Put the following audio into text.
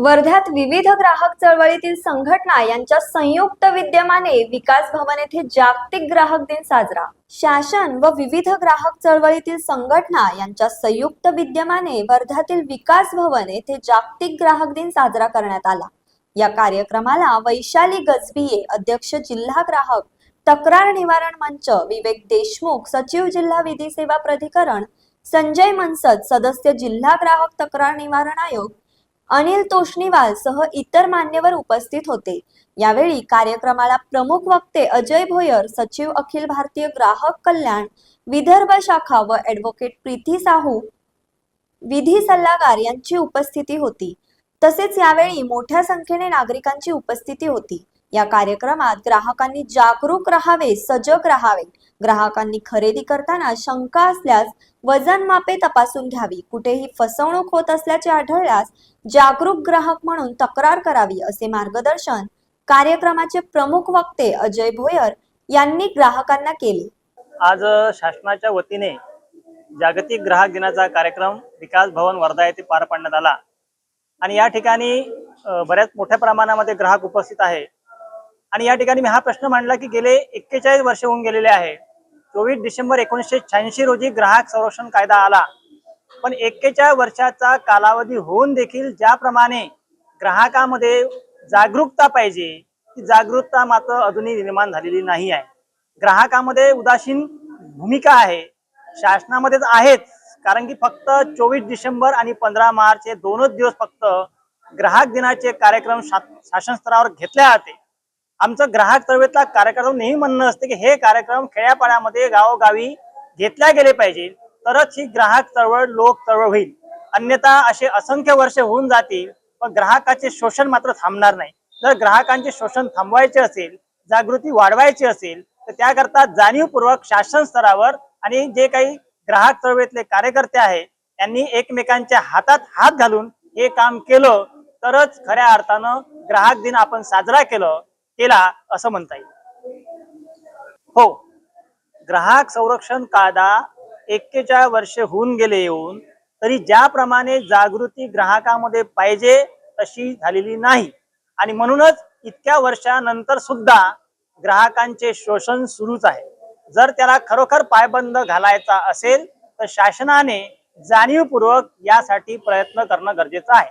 वर्ध्यात विविध ग्राहक चळवळीतील संघटना यांच्या संयुक्त विद्यमाने विकास भवन येथे जागतिक ग्राहक दिन साजरा. शासन व विविध ग्राहक चळवळीतील संघटना यांच्या संयुक्त विद्यमाने वर्ध्यातील विकास भवन येथे जागतिक ग्राहक दिन साजरा करण्यात आला. या कार्यक्रमाला वैशाली गजबिये अध्यक्ष जिल्हा ग्राहक तक्रार निवारण मंच विवेक देशमुख सचिव जिल्हा विधी सेवा प्राधिकरण संजय मनसद सदस्य जिल्हा ग्राहक तक्रार निवारण आयोग अनिल तोष्णीवाल सह इतर मान्यवर उपस्थित होते. यावेळी कार्यक्रमाला प्रमुख वक्ते अजय भोयर सचिव अखिल भारतीय ग्राहक कल्याण विदर्भ शाखा व ॲडव्होकेट प्रीती साहू विधी सल्लागार यांची उपस्थिती होती. तसेच यावेळी मोठ्या संख्येने नागरिकांची उपस्थिती होती. या कार्यक्रमात ग्राहकांनी जागरूक राहावे सजग राहावे. ग्राहकांनी खरेदी करताना शंका असल्यास वजन मापे तपासून घ्यावी. कुठेही फसवणूक होत असल्याचे आढळल्यास जागरूक ग्राहक म्हणून तक्रार करावी असे मार्गदर्शन कार्यक्रमाचे प्रमुख वक्ते अजय भोयर यांनी ग्राहकांना केले. आज शासनाच्या वतीने जागतिक ग्राहक दिनाचा कार्यक्रम विकास भवन वर्धा येथे पार पाडण्यात आला. आणि या ठिकाणी बऱ्याच मोठ्या प्रमाणामध्ये ग्राहक उपस्थित आहे. आणि या ठिकाणी मी हा प्रश्न मांडला की गेले एक्केचाळीस वर्ष होऊन गेलेले आहे. चोवीस डिसेंबर एकोणीसशे शहाऐंशी रोजी ग्राहक संरक्षण कायदा आला. पण एक्केचाळीस वर्षाचा कालावधी होऊन देखील ज्याप्रमाणे ग्राहकामध्ये जागरूकता पाहिजे ती जागरूकता मात्र अजूनही निर्माण झालेली नाही आहे. ग्राहकामध्ये उदासीन भूमिका आहे. शासनामध्येच आहेच कारण की फक्त चोवीस डिसेंबर आणि पंधरा मार्च हे दोनच दिवस फक्त ग्राहक दिनाचे कार्यक्रम शा- शासन स्तरावर घेतले जाते. आमचं ग्राहक चळवळीतला कार्यक्रम नेहमी म्हणणं असते की हे कार्यक्रम खेड्यापाड्यामध्ये गावोगावी घेतल्या गेले पाहिजे. तरच ही ग्राहक चळवळ लोक चळवळ होईल. अन्यथा असे असंख्य वर्ष होऊन जातील पण ग्राहकाचे शोषण मात्र थांबणार नाही. जर ग्राहकांचे शोषण थांबवायचे असेल जागृती वाढवायची असेल तर त्याकरता जाणीवपूर्वक शासन स्तरावर आणि जे काही ग्राहक चळवळीतले कार्यकर्ते आहेत त्यांनी एकमेकांच्या हातात हात घालून हे काम केलं तरच खऱ्या अर्थानं ग्राहक दिन आपण साजरा केलं केला असं म्हणता येईल. हो ग्राहक संरक्षण कायदा एक्केचाळीस वर्ष होऊन गेले येऊन तरी ज्याप्रमाणे जागृती ग्राहकामध्ये पाहिजे तशी झालेली नाही. आणि म्हणूनच इतक्या वर्षानंतर सुद्धा ग्राहकांचे शोषण सुरूच आहे. जर त्याला खरोखर पायबंद घालायचा असेल तर शासनाने जाणीवपूर्वक यासाठी प्रयत्न करणं गरजेचं आहे.